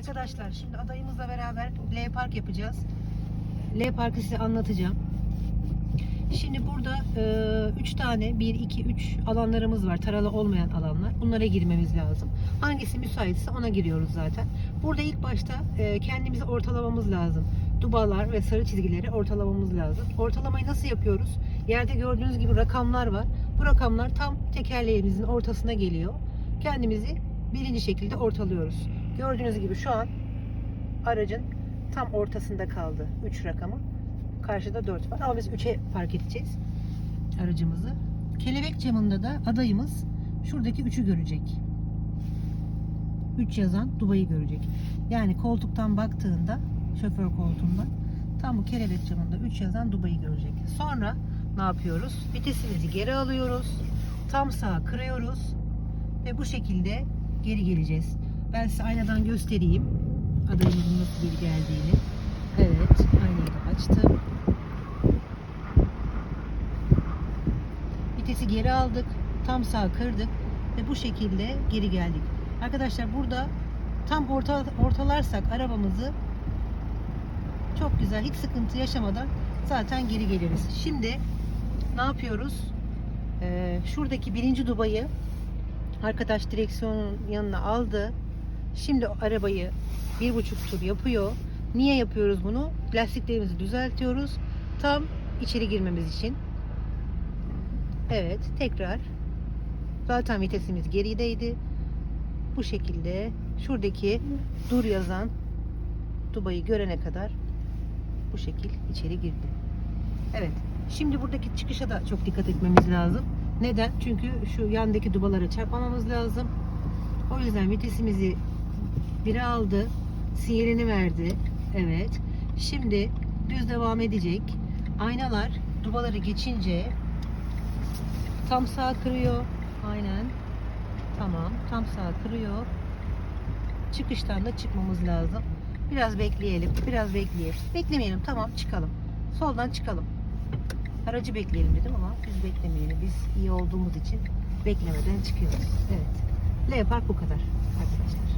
Arkadaşlar şimdi adayımızla beraber L Park yapacağız. L Park'ı size anlatacağım. Şimdi burada 3 tane 1 2 3 alanlarımız var. Taralı olmayan alanlar. Bunlara girmemiz lazım. Hangisi müsaitse ona giriyoruz zaten. Burada ilk başta e, kendimizi ortalamamız lazım. Dubalar ve sarı çizgileri ortalamamız lazım. Ortalamayı nasıl yapıyoruz? Yerde gördüğünüz gibi rakamlar var. Bu rakamlar tam tekerleğimizin ortasına geliyor. Kendimizi birinci şekilde ortalıyoruz. Gördüğünüz gibi şu an aracın tam ortasında kaldı 3 rakamı. Karşıda 4 var ama biz 3'e park edeceğiz aracımızı. Kelebek camında da adayımız şuradaki 3'ü görecek. 3 yazan Dubai'yi görecek. Yani koltuktan baktığında şoför koltuğundan tam bu kelebek camında 3 yazan Dubai'yi görecek. Sonra ne yapıyoruz? Vitesimizi geri alıyoruz. Tam sağa kırıyoruz ve bu şekilde geri geleceğiz. Ben size aynadan göstereyim adayımızın nasıl geri geldiğini. Evet, aynayı da açtım. Vitesi geri aldık. Tam sağa kırdık ve bu şekilde geri geldik. Arkadaşlar burada tam orta, ortalarsak arabamızı çok güzel hiç sıkıntı yaşamadan zaten geri geliriz. Şimdi ne yapıyoruz? Ee, şuradaki birinci dubayı arkadaş direksiyonun yanına aldı. Şimdi arabayı bir buçuk tur yapıyor. Niye yapıyoruz bunu? Lastiklerimizi düzeltiyoruz. Tam içeri girmemiz için. Evet, tekrar. Zaten vitesimiz gerideydi. Bu şekilde şuradaki dur yazan dubayı görene kadar bu şekil içeri girdi. Evet. Şimdi buradaki çıkışa da çok dikkat etmemiz lazım. Neden? Çünkü şu yandaki dubalara çarpmamamız lazım. O yüzden vitesimizi biri aldı. Sinyalini verdi. Evet. Şimdi düz devam edecek. Aynalar dubaları geçince tam sağ kırıyor. Aynen. Tamam. Tam sağ kırıyor. Çıkıştan da çıkmamız lazım. Biraz bekleyelim. Biraz bekleyelim. Beklemeyelim. Tamam çıkalım. Soldan çıkalım. Aracı bekleyelim dedim ama biz beklemeyelim. Biz iyi olduğumuz için beklemeden çıkıyoruz. Evet. L Park bu kadar arkadaşlar.